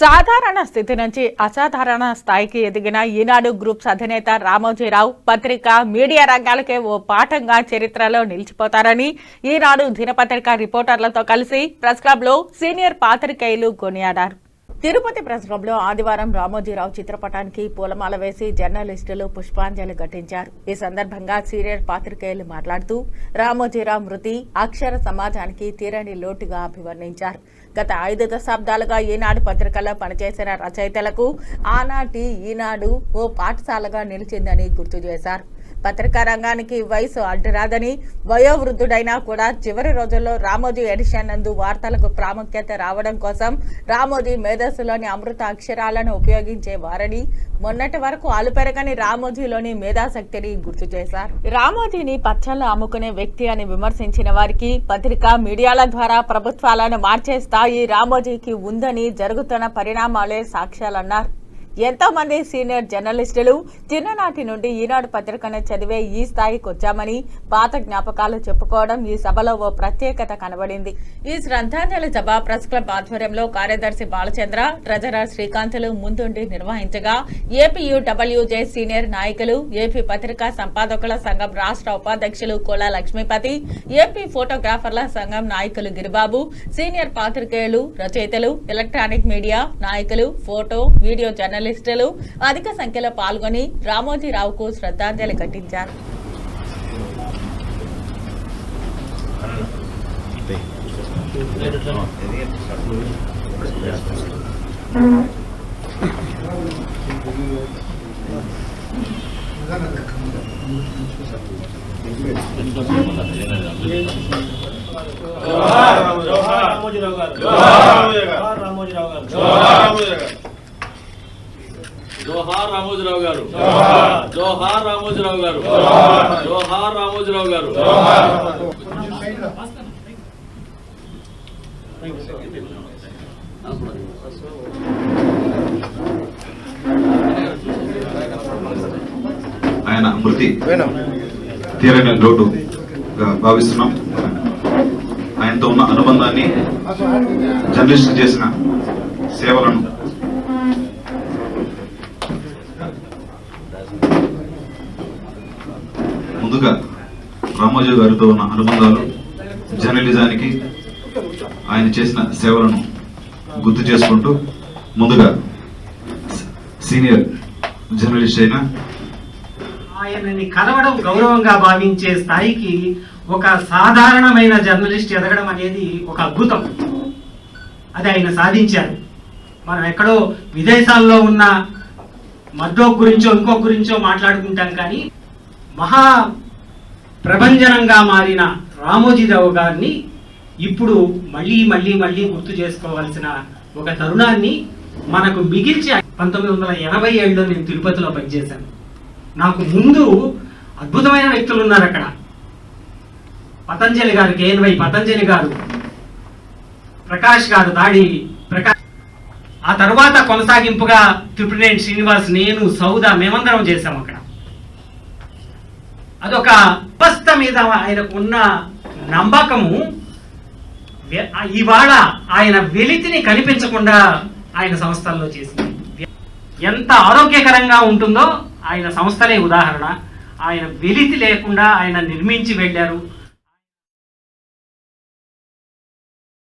సాధారణ స్థితి నుంచి అసాధారణ స్థాయికి ఎదిగిన ఈనాడు గ్రూప్స్ అధినేత రామోజీరావు పత్రిక మీడియా రంగాలకే ఓ పాఠంగా చరిత్రలో నిలిచిపోతారని ఈనాడు దినపత్రిక రిపోర్టర్లతో కలిసి ప్రెస్ క్లబ్లో సీనియర్ పాత్రికేయులు కొనియాడారు. తిరుపతి ప్రెస్ క్లబ్లో ఆదివారం రామోజీరావు చిత్రపటానికి పూలమాల వేసి జర్నలిస్టులు పుష్పాంజలి ఘటించారు. ఈ సందర్భంగా సీనియర్ పాత్రికేయులు మాట్లాడుతూ రామోజీరావు మృతి అక్షర సమాజానికి తీరని లోటుగా అభివర్ణించారు. గత ఐదు దశాబ్దాలుగా ఈనాడు పత్రికలో పనిచేసిన రచయితలకు ఆనాటి ఈనాడు ఓ పాఠశాలగా నిలిచిందని గుర్తు చేశారు. పత్రికా రంగానికి వయసు అడ్డురాదని వయోవృద్ధుడైనా కూడా చివరి రోజుల్లో రామోజీ ఎడిషన్ నందు వార్తలకు ప్రాముఖ్యత రావడం కోసం రామోజీ మేధస్సులోని అమృత అక్షరాలను ఉపయోగించేవారని మొన్నటి వరకు అలుపెరగని రామోజీలోని మేధాశక్తిని గుర్తు చేశారు. రామోజీని పచ్చళ్ళు అమ్ముకునే వ్యక్తి అని విమర్శించిన వారికి పత్రిక మీడియాల ద్వారా ప్రభుత్వాలను మార్చే స్థాయి రామోజీకి ఉందని జరుగుతున్న పరిణామాలే సాక్ష్యాలన్నారు. ఎంతో మంది సీనియర్ జర్నలిస్టులు చిన్ననాటి నుండి ఈనాడు పత్రికను చదివే ఈ స్థాయికి వచ్చామని పాత జ్ఞాపకాలు చెప్పుకోవడం ఈ సభలో ఓ ప్రత్యేకత కనబడింది. ఈ శ్రద్ధాంజలి సభ ప్రెస్ క్లబ్ ఆధ్వర్యంలో కార్యదర్శి బాలచంద్ర ట్రెజరర్ శ్రీకాంతులు ముందుండి నిర్వహించగా ఏపీయూడబ్ల్యూజే సీనియర్ నాయకులు ఏపీ పత్రికా సంపాదకుల సంఘం రాష్ట్ర ఉపాధ్యక్షులు కోలా లక్ష్మీపతి ఏపీ ఫోటోగ్రాఫర్ల సంఘం నాయకులు గిరిబాబు సీనియర్ పాత్రికేయులు రచయితలు ఎలక్ట్రానిక్ మీడియా నాయకులు ఫోటో వీడియో జర్నలిస్టులు అధిక సంఖ్యలో పాల్గొని రామోజీరావుకు శ్రద్ధాంజలి ఘటించారు. జోహార్! రామోజీరావు గారు. రామోజీరావు గారు. జోహార్ రామోజీరావు గారు. జోహార్. రామోజీరావు గారు. జోహార్. రామోజీరావు గారు. ఆయన మృతి తీరని లోటుగా భావిస్తున్నాం. ఆయనతో ఉన్న అనుబంధాన్ని జర్నలిస్ట్ చేసిన సేవలను ముందుగా రామోజీ గారితో ఉన్న అనుబంధాలు జర్నలిజానికి ఆయన చేసిన సేవలను గుర్తు చేసుకుంటూ ముందుగా సీనియర్ జర్నలిస్ట్ అయిన ఆయనని కలవడం గౌరవంగా భావించే స్థాయికి ఒక సాధారణమైన జర్నలిస్ట్ ఎదగడం అనేది ఒక అద్భుతం. అది ఆయన సాధించారు. మనం ఎక్కడో విదేశాల్లో ఉన్న మద్దోక్ గురించో ఇంకో గురించో మాట్లాడుకుంటాం కానీ మహా ప్రభంజనంగా మారిన రామోజీరావు గారిని ఇప్పుడు మళ్ళీ మళ్ళీ మళ్ళీ గుర్తు చేసుకోవాల్సిన ఒక తరుణాన్ని మనకు మిగిల్చి పంతొమ్మిది వందల ఎనభై ఏడులో నేను తిరుపతిలో పనిచేశాను. నాకు ముందు అద్భుతమైన వ్యక్తులు ఉన్నారు అక్కడ. పతంజలి గారు కేఎన్వై పతంజలి గారు ప్రకాష్ గారు దాడి ప్రకాష్ ఆ తర్వాత కొనసాగింపుగా త్రిపురేణి శ్రీనివాస్ నేను సౌదా మేమందరం చేశాం అక్కడ. అదొక పస్త మీద ఆయనకు ఉన్న నమ్మకము ఇవాళ ఆయన వెలితిని కనిపించకుండా ఆయన సంస్థల్లో చేసింది. ఎంత ఆరోగ్యకరంగా ఉంటుందో ఆయన సంస్థలే ఉదాహరణ. ఆయన వెలితి లేకుండా ఆయన నిర్మించి వెళ్ళారు.